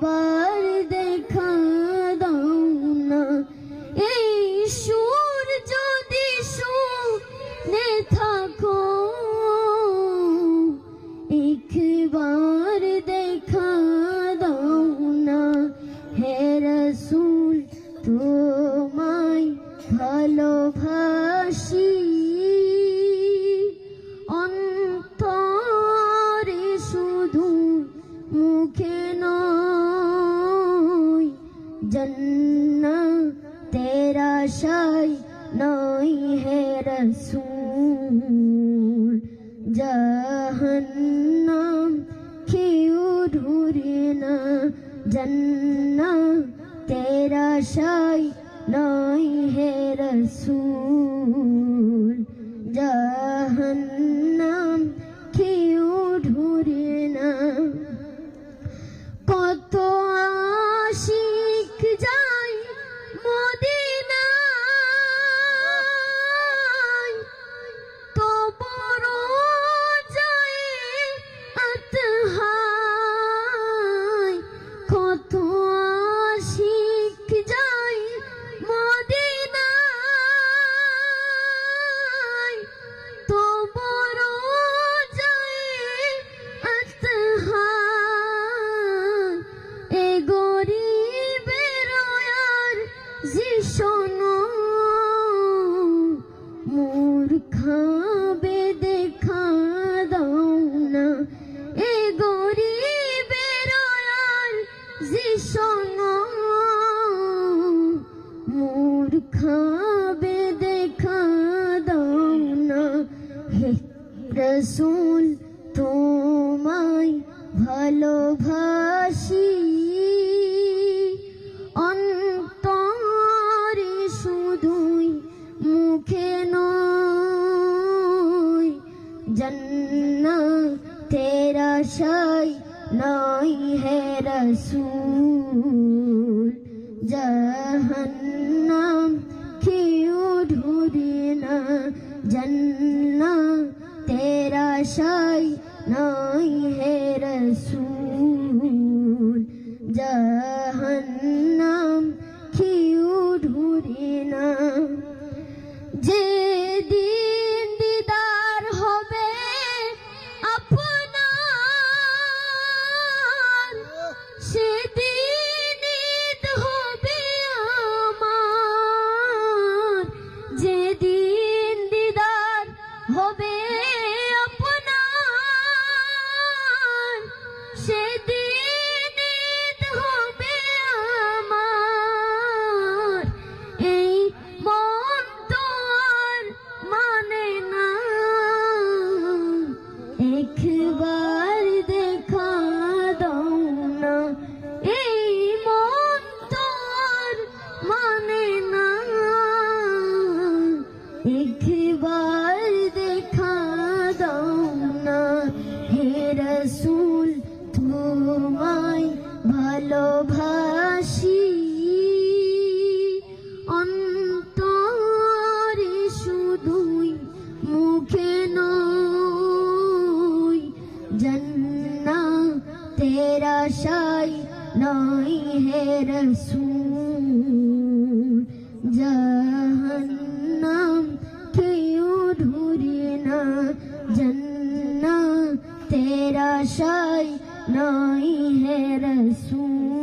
Bye. कोई है रसूल जहन्नम की उधुरना जन्ना तेरा शाई नहीं है रसूल जहन्नम খাবে দেখা দাও না এ খাবে দেখা দাও না হে রসুল তোমায় ভালোবাসি जन्ना तेरा शाय नहीं है रसूल जहन्नम क्यों ढूंढना जन्ना तेरा शाय नहीं है रसूल আশাই নয় হে রসুল। জাহান্নাম কেউ ধুরি না জন্না তেরা শাই নয় হে রসুল।